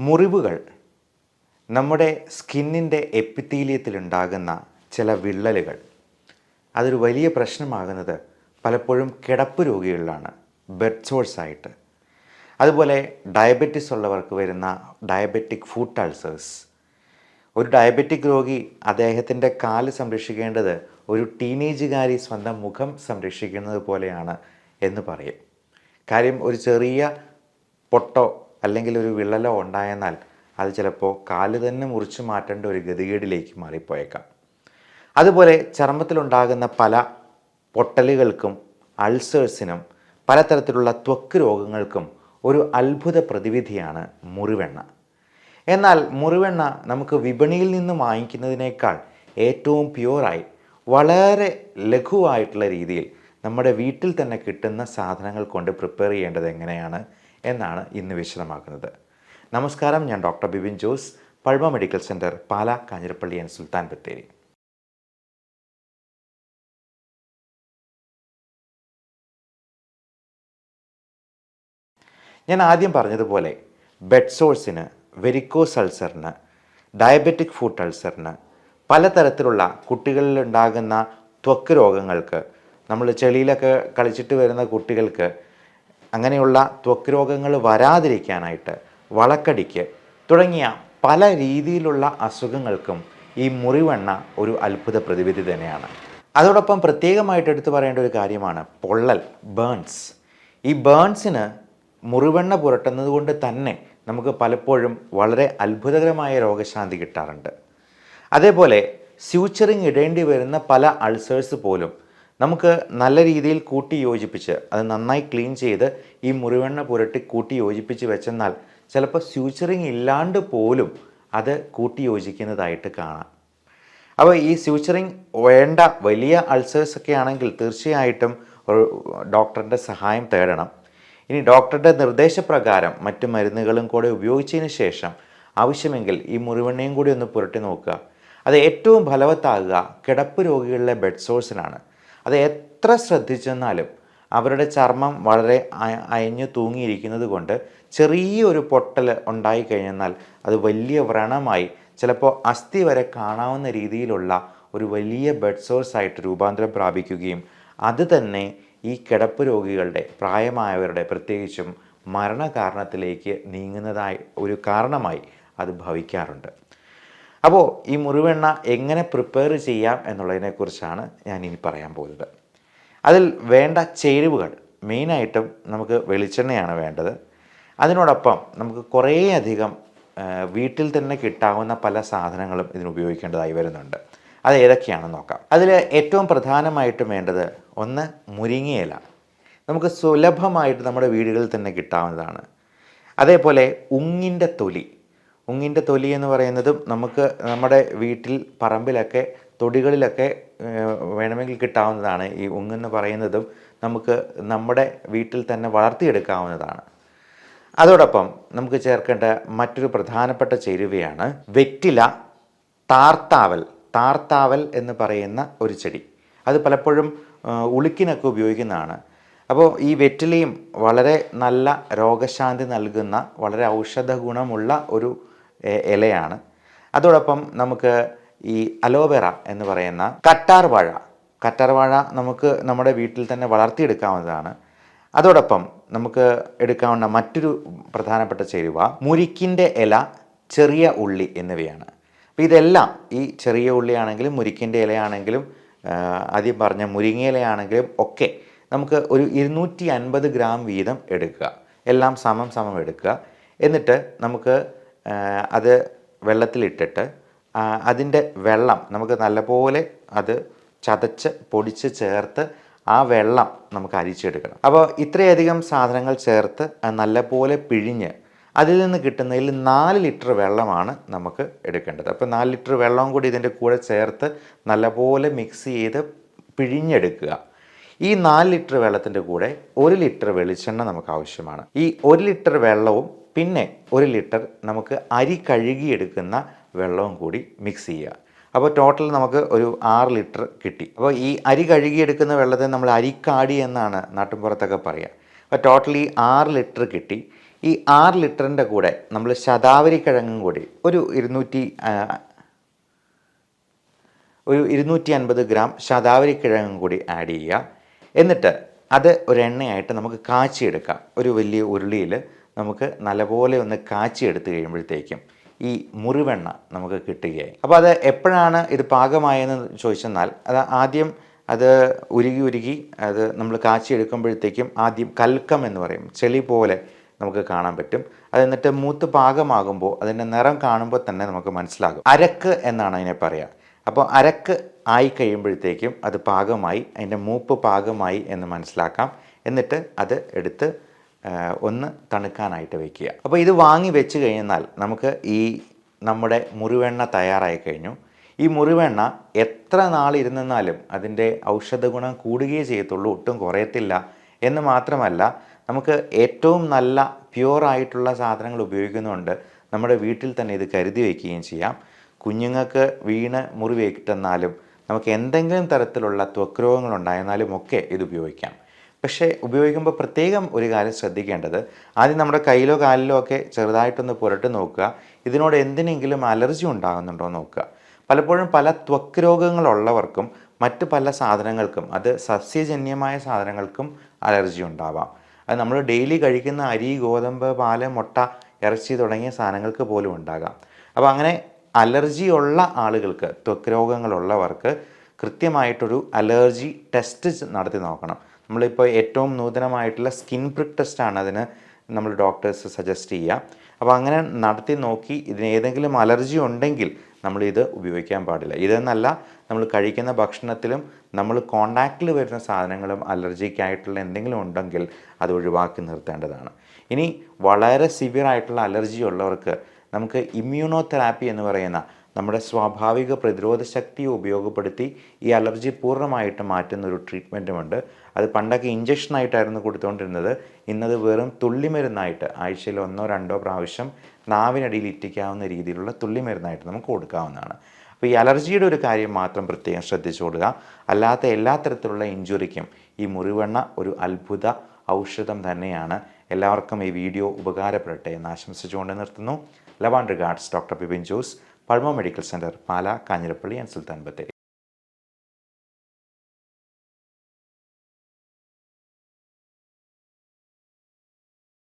മുറിവുകൾ നമ്മുടെ സ്കിന്നിന്റെ എപ്പിത്തീലിയത്തിലുണ്ടാകുന്ന ചില വിള്ളലുകൾ. അതൊരു വലിയ പ്രശ്നമാകുന്നത് പലപ്പോഴും കിടപ്പ് രോഗികളിലാണ് ബെഡ് സോഴ്സ് ആയിട്ട്. അതുപോലെ ഡയബറ്റിസ് ഉള്ളവർക്ക് വരുന്ന ഡയബറ്റിക് ഫുഡ് അൾസേഴ്സ്. ഒരു ഡയബറ്റിക് രോഗി അദ്ദേഹത്തിന്റെ കാൽ സംരക്ഷിക്കേണ്ടത് ഒരു ടീനേജുകാരി സ്വന്തം മുഖം സംരക്ഷിക്കുന്നത് പോലെയാണ് എന്ന് പറയും. കാര്യം ഒരു ചെറിയ പൊട്ടോ അല്ലെങ്കിൽ ഒരു വിള്ളലോ ഉണ്ടായെന്നാൽ അത് ചിലപ്പോൾ കാൽ തന്നെ മുറിച്ചു മാറ്റേണ്ട ഒരു ഗതികേടിലേക്ക് മാറിപ്പോയേക്കാം. അതുപോലെ ചർമ്മത്തിലുണ്ടാകുന്ന പല പൊട്ടലുകൾക്കും അൾസേഴ്സിനും പലതരത്തിലുള്ള ത്വക്ക് രോഗങ്ങൾക്കും ഒരു അത്ഭുത പ്രതിവിധിയാണ് മുറിവെണ്ണ. എന്നാൽ മുറിവെണ്ണ നമുക്ക് വിപണിയിൽ നിന്ന് വാങ്ങിക്കുന്നതിനേക്കാൾ ഏറ്റവും പ്യുവറായി വളരെ ലഘുവായിട്ടുള്ള രീതിയിൽ നമ്മുടെ വീട്ടിൽ തന്നെ കിട്ടുന്ന സാധനങ്ങൾ കൊണ്ട് പ്രിപ്പയർ ചെയ്യേണ്ടത് എങ്ങനെയാണ്? എന്നാണ് ഇന്ന് വിശദമാക്കുന്നത്. നമസ്കാരം ഞാൻ ഡോക്ടർ ബിപിൻ ജോസ് പഴമ medical centre Pala Kanjirappally and Sultan Bathery. ഞാൻ ആദ്യം പറഞ്ഞതുപോലെ ബെഡ് സോഴ്സിന് വെരിക്കോസ് അൾസറിന് ഡയബറ്റിക് ഫുഡ് അൾസറിന് പലതരത്തിലുള്ള കുട്ടികളിൽ ഉണ്ടാകുന്ന ത്വക്ക് രോഗങ്ങൾക്ക് നമ്മൾ ചെളിയിലൊക്കെ കളിച്ചിട്ട് വരുന്ന കുട്ടികൾക്ക് അങ്ങനെയുള്ള ത്വക്ക് രോഗങ്ങൾ വരാതിരിക്കാനായിട്ട് വളക്കടിക്ക് തുടങ്ങിയ പല രീതിയിലുള്ള അസുഖങ്ങൾക്കും ഈ മുറിവെണ്ണ ഒരു അത്ഭുത പ്രതിവിധി തന്നെയാണ്. അതോടൊപ്പം പ്രത്യേകമായിട്ട് എടുത്തു പറയേണ്ട ഒരു കാര്യമാണ് പൊള്ളൽ ബേൺസ് ഈ ബേൺസിന് മുറിവെണ്ണ പുരട്ടുന്നത് കൊണ്ട് തന്നെ നമുക്ക് പലപ്പോഴും വളരെ അത്ഭുതകരമായ രോഗശാന്തി കിട്ടാറുണ്ട്. അതേപോലെ സ്യൂച്ചറിങ് ഇടേണ്ടി വരുന്ന പല അൾസേഴ്സ് പോലും നമുക്ക് നല്ല രീതിയിൽ കൂട്ടി യോജിപ്പിച്ച് അത് നന്നായി ക്ലീൻ ചെയ്ത് ഈ മുറിവെണ്ണ പുരട്ടി കൂട്ടി യോജിപ്പിച്ച് വെച്ചെന്നാൽ ചിലപ്പോൾ സ്യൂച്ചറിങ് ഇല്ലാണ്ട് പോലും അത് കൂട്ടി യോജിക്കുന്നതായിട്ട് കാണാം. അപ്പോൾ ഈ സ്യൂച്ചറിങ് വേണ്ട വലിയ അൾസേഴ്സ് ഒക്കെ ആണെങ്കിൽ തീർച്ചയായിട്ടും ഒരു ഡോക്ടറിന്റെ സഹായം തേടണം. ഇനി ഡോക്ടറുടെ നിർദ്ദേശപ്രകാരം മറ്റു മരുന്നുകളും കൂടെ ഉപയോഗിച്ചതിന് ശേഷം ആവശ്യമെങ്കിൽ ഈ മുറിവെണ്ണയും കൂടി ഒന്ന് പുരട്ടി നോക്കുക. അത് ഏറ്റവും ഫലവത്താകുക. കിടപ്പ് രോഗികളിലെ ബെഡ് സോഴ്സിനാണ് അത് എത്ര ശ്രദ്ധിച്ചെന്നാലും അവരുടെ ചർമ്മം വളരെ അയഞ്ഞു തൂങ്ങിയിരിക്കുന്നത് കൊണ്ട് ചെറിയൊരു പൊട്ടൽ ഉണ്ടായിക്കഴിഞ്ഞാൽ അത് വലിയ വ്രണമായി ചിലപ്പോൾ അസ്ഥി വരെ കാണാവുന്ന രീതിയിലുള്ള ഒരു വലിയ ബെഡ് സോഴ്സ് ആയിട്ട് രൂപാന്തരം പ്രാപിക്കുകയും അത് തന്നെ ഈ കിടപ്പ് രോഗികളുടെ പ്രായമായവരുടെ പ്രത്യേകിച്ചും മരണകാരണത്തിലേക്ക് നീങ്ങുന്നതായി ഒരു കാരണമായി അത് ഭവിക്കാറുണ്ട്. അപ്പോൾ ഈ മുറിവെണ്ണ എങ്ങനെ പ്രിപ്പയർ ചെയ്യാം എന്നുള്ളതിനെക്കുറിച്ചാണ് ഞാൻ ഇനി പറയാൻ പോകുന്നത്. അതിൽ വേണ്ട ചേരുവകൾ മെയിനായിട്ടും നമുക്ക് വെളിച്ചെണ്ണയാണ് വേണ്ടത്. അതിനോടൊപ്പം നമുക്ക് കുറേയധികം വീട്ടിൽ തന്നെ കിട്ടാവുന്ന പല സാധനങ്ങളും ഇതിന് ഉപയോഗിക്കേണ്ടതായി വരുന്നുണ്ട്. അത് ഏതൊക്കെയാണെന്ന് നോക്കാം. അതിൽ ഏറ്റവും പ്രധാനമായിട്ടും വേണ്ടത് ഒന്ന് മുരിങ്ങയില. നമുക്ക് സുലഭമായിട്ട് നമ്മുടെ വീടുകളിൽ തന്നെ കിട്ടാവുന്നതാണ്. അതേപോലെ ഉങ്ങിന്റെ തൊലി. ഉങ്ങിന്റെ തൊലി എന്ന് പറയുന്നതും നമുക്ക് നമ്മുടെ വീട്ടിൽ പറമ്പിലൊക്കെ തൊടികളിലൊക്കെ വേണമെങ്കിൽ കിട്ടാവുന്നതാണ്. ഈ ഉങ്ങെന്ന് പറയുന്നതും നമുക്ക് നമ്മുടെ വീട്ടിൽ തന്നെ വളർത്തിയെടുക്കാവുന്നതാണ്. അതോടൊപ്പം നമുക്ക് ചേർക്കേണ്ട മറ്റൊരു പ്രധാനപ്പെട്ട ചേരുവയാണ് വെറ്റില താർത്താവൽ. താർത്താവൽ എന്ന് പറയുന്ന ഒരു ചെടി. അത് പലപ്പോഴും ഉളുക്കിനൊക്കെ ഉപയോഗിക്കുന്നതാണ്. അപ്പോൾ ഈ വെറ്റിലയും വളരെ നല്ല രോഗശാന്തി നൽകുന്ന വളരെ ഔഷധ ഗുണമുള്ള ഒരു ഇലയാണ്. അതോടൊപ്പം നമുക്ക് ഈ അലോവേറ എന്ന് പറയുന്ന കറ്റാർ വാഴ. വാഴ നമുക്ക് നമ്മുടെ വീട്ടിൽ തന്നെ വളർത്തിയെടുക്കാവുന്നതാണ്. അതോടൊപ്പം നമുക്ക് എടുക്കാവുന്ന മറ്റൊരു പ്രധാനപ്പെട്ട ചേരുവ മുരിക്കിന്റെ ഇല ചെറിയ ഉള്ളി എന്നിവയാണ്. അപ്പോൾ ഇതെല്ലാം ഈ ചെറിയ ഉള്ളിയാണെങ്കിലും മുരിക്കിന്റെ ഇലയാണെങ്കിലും ആദ്യം പറഞ്ഞ മുരിങ്ങയിലയാണെങ്കിലും ഒക്കെ നമുക്ക് ഒരു ഇരുന്നൂറ്റി അൻപത് ഗ്രാം വീതം എടുക്കുക. എല്ലാം സമം സമം എടുക്കുക. എന്നിട്ട് നമുക്ക് അത് വെള്ളത്തിലിട്ടിട്ട് അതിന്റെ വെള്ളം നമുക്ക് നല്ലപോലെ അത് ചതച്ച് പൊടിച്ച് ചേർത്ത് ആ വെള്ളം നമുക്ക് അരിച്ചെടുക്കണം. അപ്പോൾ ഇത്രയധികം സാധനങ്ങൾ ചേർത്ത് നല്ലപോലെ പിഴിഞ്ഞ് അതിൽ നിന്ന് കിട്ടുന്നതിൽ നാല് ലിറ്റർ വെള്ളമാണ് നമുക്ക് എടുക്കേണ്ടത്. അപ്പോൾ നാല് ലിറ്റർ വെള്ളവും കൂടി ഇതിന്റെ കൂടെ ചേർത്ത് നല്ലപോലെ മിക്സ് ചെയ്ത് പിഴിഞ്ഞെടുക്കുക. ഈ നാല് ലിറ്റർ വെള്ളത്തിന്റെ കൂടെ ഒരു ലിറ്റർ വെളിച്ചെണ്ണ നമുക്ക് ആവശ്യമാണ്. ഈ ഒരു ലിറ്റർ വെള്ളവും പിന്നെ ഒരു ലിറ്റർ നമുക്ക് അരി കഴുകിയെടുക്കുന്ന വെള്ളവും കൂടി മിക്സ് ചെയ്യുക. അപ്പോൾ ടോട്ടൽ നമുക്ക് ഒരു ആറ് ലിറ്റർ കിട്ടി. അപ്പോൾ ഈ അരി കഴുകിയെടുക്കുന്ന വെള്ളത്തെ നമ്മൾ അരിക്കാടി എന്നാണ് നാട്ടിൻപുറത്തൊക്കെ പറയുക. അപ്പോൾ ടോട്ടൽ ഈ ആറ് ലിറ്റർ കിട്ടി. ഈ ആറ് ലിറ്ററിന്റെ കൂടെ നമ്മൾ ശതാവരി കിഴങ്ങും കൂടി ഒരു ഇരുന്നൂറ്റി ഒരു ഇരുന്നൂറ്റി അൻപത് ഗ്രാം ശതാവരി കിഴങ്ങും കൂടി ആഡ് ചെയ്യുക. എന്നിട്ട് അത് ഒരെണ്ണയായിട്ട് നമുക്ക് കാച്ചിയെടുക്കാം. ഒരു വലിയ ഉരുളിയിൽ നമുക്ക് നല്ലപോലെ ഒന്ന് കാച്ചിയെടുത്ത് കഴിയുമ്പോഴത്തേക്കും ഈ മുറിവെണ്ണ നമുക്ക് കിട്ടുകയായി. അപ്പോൾ അത് എപ്പോഴാണ് ഇത് പാകമായെന്ന് ചോദിച്ചെന്നാൽ അത് ആദ്യം അത് ഉരുകി ഉരുകി അത് നമ്മൾ കാച്ചിയെടുക്കുമ്പോഴത്തേക്കും ആദ്യം കൽക്കം എന്ന് പറയും ചെളി പോലെ നമുക്ക് കാണാൻ പറ്റും. അത് എന്നിട്ട് മൂത്ത് പാകമാകുമ്പോൾ അതിന്റെ നിറം കാണുമ്പോൾ തന്നെ നമുക്ക് മനസ്സിലാകും. അരക്ക് എന്നാണ് അതിനെ പറയുക അപ്പോൾ അരക്ക് ആയി കഴിയുമ്പോഴത്തേക്കും അത് പാകമായി അതിന്റെ മൂപ്പ് പാകമായി എന്ന് മനസ്സിലാക്കാം. എന്നിട്ട് അത് എടുത്ത് ഒന്ന് തണുക്കാനായിട്ട് വെക്കുക. അപ്പോൾ ഇത് വാങ്ങി വെച്ച് കഴിഞ്ഞാൽ നമുക്ക് ഈ നമ്മുടെ മുറിവെണ്ണ തയ്യാറായി കഴിഞ്ഞു. ഈ മുറിവെണ്ണ എത്ര നാളിരുന്നാലും അതിന്റെ ഔഷധ ഗുണം കൂടുകയേ ചെയ്യത്തുള്ളൂ ഒട്ടും കുറയത്തില്ല. എന്ന് മാത്രമല്ല നമുക്ക് ഏറ്റവും നല്ല പ്യുവറായിട്ടുള്ള സാധനങ്ങൾ ഉപയോഗിക്കുന്നതുകൊണ്ട് നമ്മുടെ വീട്ടിൽ തന്നെ ഇത് കരുതി വയ്ക്കുകയും ചെയ്യാം. കുഞ്ഞുങ്ങൾക്ക് വീണ് മുറിവേറ്റെന്നാലും നമുക്ക് എന്തെങ്കിലും തരത്തിലുള്ള ത്വക്ക് രോഗങ്ങളുണ്ടായിരുന്നാലും ഒക്കെ ഇത് ഉപയോഗിക്കാം. പക്ഷേ ഉപയോഗിക്കുമ്പോൾ പ്രത്യേകം ഒരു കാര്യം ശ്രദ്ധിക്കേണ്ടത് ആദ്യം നമ്മുടെ കയ്യിലോ കാലിലോ ഒക്കെ ചെറുതായിട്ടൊന്ന് പുരട്ട് നോക്കുക. ഇതിനോട് എന്തിനെങ്കിലും അലർജി ഉണ്ടാകുന്നുണ്ടോ നോക്കുക. പലപ്പോഴും പല ത്വക്ക് രോഗങ്ങളുള്ളവർക്കും മറ്റ് പല സാധനങ്ങൾക്കും അത് സസ്യജന്യമായ സാധനങ്ങൾക്കും അലർജി ഉണ്ടാവാം. അത് നമ്മൾ ഡെയിലി കഴിക്കുന്ന അരി ഗോതമ്പ് പാൽ മുട്ട ഇറച്ചി തുടങ്ങിയ സാധനങ്ങൾക്ക് പോലും ഉണ്ടാകാം. അപ്പോൾ അങ്ങനെ അലർജി ഉള്ള ആളുകൾക്ക് ത്വക്ക് രോഗങ്ങളുള്ളവർക്ക് കൃത്യമായിട്ടൊരു അലർജി ടെസ്റ്റ് നടത്തി നോക്കണം. നമ്മളിപ്പോൾ ഏറ്റവും നൂതനമായിട്ടുള്ള സ്കിൻ പ്രിക് ടെസ്റ്റാണ് അതിന് നമ്മൾ ഡോക്ടേഴ്സ് സജസ്റ്റ് ചെയ്യുക. അപ്പോൾ അങ്ങനെ നടത്തി നോക്കി ഇതിന് ഏതെങ്കിലും അലർജി ഉണ്ടെങ്കിൽ നമ്മളിത് ഉപയോഗിക്കാൻ പാടില്ല. ഇതെന്നല്ല നമ്മൾ കഴിക്കുന്ന ഭക്ഷണത്തിലും നമ്മൾ കോണ്ടാക്റ്റിൽ വരുന്ന സാധനങ്ങളും അലർജിക്കായിട്ടുള്ള എന്തെങ്കിലും ഉണ്ടെങ്കിൽ അത് ഒഴിവാക്കി നിർത്തേണ്ടതാണ്. ഇനി വളരെ സിവിയർ ആയിട്ടുള്ള അലർജി ഉള്ളവർക്ക് നമുക്ക് ഇമ്മ്യൂണോ തെറാപ്പി എന്ന് പറയുന്ന നമ്മുടെ സ്വാഭാവിക പ്രതിരോധ ശക്തി ഉപയോഗപ്പെടുത്തി ഈ അലർജി പൂർണമായിട്ട് മാറ്റുന്ന ഒരു ട്രീറ്റ്മെന്റുമുണ്ട്. അത് പണ്ടൊക്കെ ഇഞ്ചക്ഷനായിട്ടായിരുന്നു കൊടുത്തുകൊണ്ടിരുന്നത്. ഇന്നത് വെറും തുള്ളിമരുന്നായിട്ട് ആഴ്ചയിൽ ഒന്നോ രണ്ടോ പ്രാവശ്യം നാവിനടിയിൽ ഇറ്റിക്കാവുന്ന രീതിയിലുള്ള തുള്ളിമരുന്നായിട്ട് നമുക്ക് കൊടുക്കാവുന്നതാണ്. അപ്പോൾ ഈ അലർജിയുടെ ഒരു കാര്യം മാത്രം പ്രത്യേകം ശ്രദ്ധിച്ചുകൊള്ളുക അല്ലാത്ത എല്ലാ തരത്തിലുള്ള ഇഞ്ചുറിക്കും ഈ മുറിവെണ്ണ ഒരു അത്ഭുത ഔഷധം തന്നെയാണ്. എല്ലാവർക്കും ഈ വീഡിയോ ഉപകാരപ്പെടട്ടെ എന്ന് ആശംസിച്ചുകൊണ്ട് നിർത്തുന്നു. Love and regards doctor Bibin Jose Pulmo medical centre Pala Kanjirappally and Sultan Bathery